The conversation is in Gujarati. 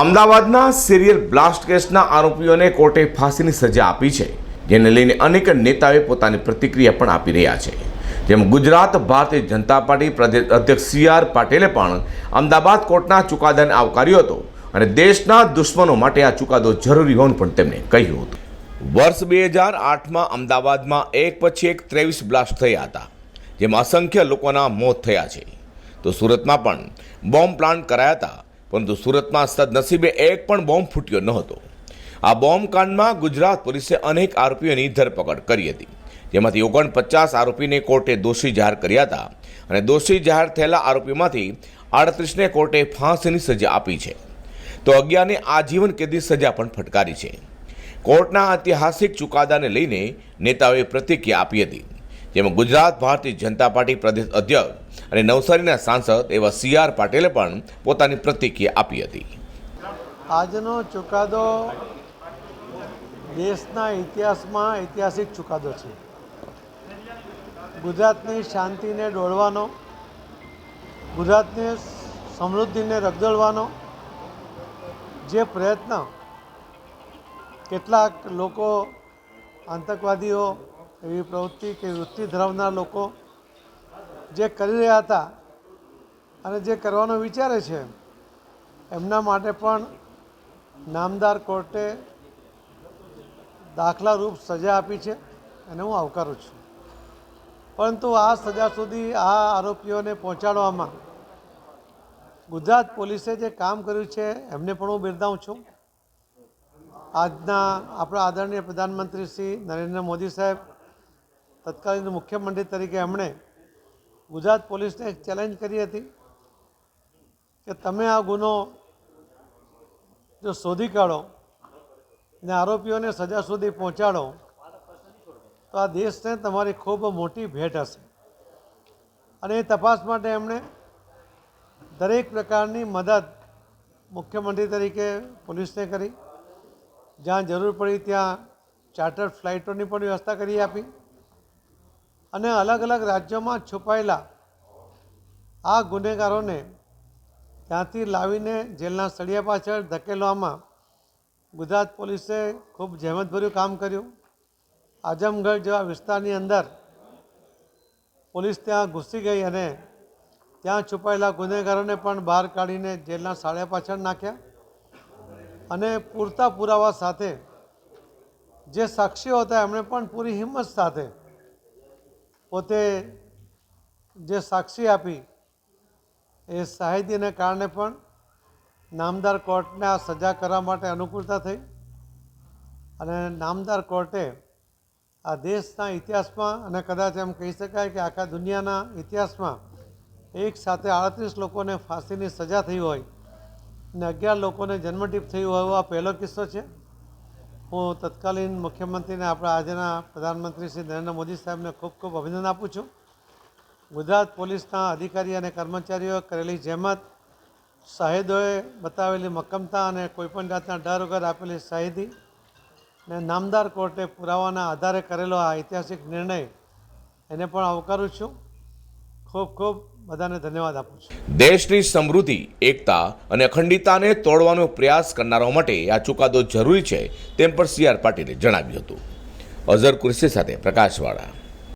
અમદાવાદના સિરિયલ બ્લાસ્ટ કેસના આરોપીઓને કોર્ટે ફાંસીની સજા આપી છે, જેને લઈને અનેક નેતાઓએ પોતાની પ્રતિક્રિયા પણ આપી રહ્યા છે. જેમ ગુજરાત, ભારતીય જનતા પાર્ટી પ્રદેશ અધ્યક્ષ સી આર પાટીલે પણ અમદાવાદ કોર્ટના ચુકાદાને આવકાર્યો હતો અને દેશના દુશ્મનો માટે આ ચુકાદો જરૂરી હોવાનું પણ તેમણે કહ્યું હતું. વર્ષ બે હજાર આઠમાં અમદાવાદમાં એક પછી એક ત્રેવીસ બ્લાસ્ટ થયા હતા, જેમાં અસંખ્ય લોકોના મોત થયા છે. તો સુરતમાં પણ બોમ્બ પ્લાન્ટ કરાયા હતા પરંતુ સુરતમાં સદનસીબે એક પણ બોમ્બ ફૂટ્યો ન હતો. આ બોમ્બ કાંડમાં ગુજરાત પોલીસે અનેક આરોપીઓની ધરપકડ કરી હતી. જેમાંથી ઓગણપચાસ આરોપીને કોર્ટે દોષી જાહેર કર્યા હતા અને દોષી જાહેર થયેલા આરોપીમાંથી આડત્રીસને કોર્ટે ફાંસીની સજા આપી છે. તો અગિયારને આજીવન કેદી સજા પણ ફટકારી છે. કોર્ટના ઐતિહાસિક ચુકાદાને લઈને નેતાઓએ પ્રતિક્રિયા આપી હતી. જેમાં ગુજરાત ભારતીય જનતા પાર્ટી પ્રદેશ અધ્યક્ષ અને નવસારીના સાંસદ એવા સી આર પાટીલે પણ પોતાની પ્રતિક્રિયા આપી હતી. આજનો ચુકાદો દેશના ઇતિહાસમાં ઐતિહાસિક ચુકાદો છે. ગુજરાતની શાંતિને ડોળવાનો, ગુજરાતની સમૃદ્ધિને રગદોળવાનો જે પ્રયત્ન કેટલાક લોકો આતંકવાદીઓ એવી પ્રવૃત્તિ કે વૃત્તિ ધરાવનાર લોકો જે કરી રહ્યા હતા અને જે કરવાનો વિચારે છે, એમના માટે પણ નામદાર કોર્ટે દાખલારૂપ સજા આપી છે અને હું આવકારું છું. પરંતુ આ સજા સુધી આ આરોપીઓને પહોંચાડવામાં ગુજરાત પોલીસે જે કામ કર્યું છે, એમને પણ હું બિરદાવું છું. આજના આપણા આદરણીય પ્રધાનમંત્રી શ્રી નરેન્દ્ર મોદી સાહેબ તત્કાલીન મુખ્યમંત્રી તરીકે એમણે ગુજરાત પોલીસને એક ચેલેન્જ કરી હતી કે તમે આ ગુનો જો શોધી કાઢો ને આરોપીઓને સજા સુધી પહોંચાડો, તો આ દેશને તમારી ખૂબ મોટી ભેટ હશે. અને એ તપાસ માટે એમણે દરેક પ્રકારની મદદ મુખ્યમંત્રી તરીકે પોલીસને કરી. જ્યાં જરૂર પડી ત્યાં ચાર્ટર ફ્લાઇટોની પણ વ્યવસ્થા કરી આપી. અને અલગ અલગ રાજ્યોમાં છુપાયેલા આ ગુનેગારોને ત્યાંથી લાવીને જેલના સળિયા પાછળ ધકેલવામાં ગુજરાત પોલીસે ખૂબ જહેમતભર્યું કામ કર્યું. આઝમગઢ જેવા વિસ્તારની અંદર પોલીસ ત્યાં ઘૂસી ગઈ અને ત્યાં છુપાયેલા ગુનેગારોને પણ બહાર કાઢીને જેલના સાળિયા પાછળ નાખ્યા. અને પૂરતા પુરાવા સાથે જે સાક્ષીઓ હતા એમણે પણ પૂરી હિંમત સાથે પોતે જે સાક્ષી આપી એ સાહિત્યને કારણે પણ નામદાર કોર્ટને આ સજા કરવા માટે અનુકૂળતા થઈ. અને નામદાર કોર્ટે આ દેશના ઇતિહાસમાં અને કદાચ એમ કહી શકાય કે આખા દુનિયાના ઇતિહાસમાં એક સાથે આડત્રીસ લોકોને ફાંસીની સજા થઈ હોય અને અગિયાર લોકોને જન્મટીપ થયું હોય એવો આ પહેલો કિસ્સો છે. હું તત્કાલીન મુખ્યમંત્રીને આપણા આજના પ્રધાનમંત્રી શ્રી નરેન્દ્ર મોદી સાહેબને ખૂબ ખૂબ અભિનંદન આપું છું. ગુજરાત પોલીસના અધિકારી અને કર્મચારીઓએ કરેલી જહેમત, શાહિદોએ બતાવેલી મક્કમતા અને કોઈપણ જાતના ડર વગર આપેલી શાહિદી ને નામદાર કોર્ટે પુરાવાના આધારે કરેલો આ ઐતિહાસિક નિર્ણય, એને પણ આવકારું છું. ખૂબ ખૂબ બધાને ધન્યવાદ આપું છું. દેશની સમૃદ્ધિ, એકતા અને અખંડિતતાને તોડવાનો પ્રયાસ કરનારાઓ માટે આ ચુકાદો જરૂરી છે તેમ પણ સી આર પાટીલે જણાવ્યું હતું. અઝર કુરશી સાથે પ્રકાશવાળા.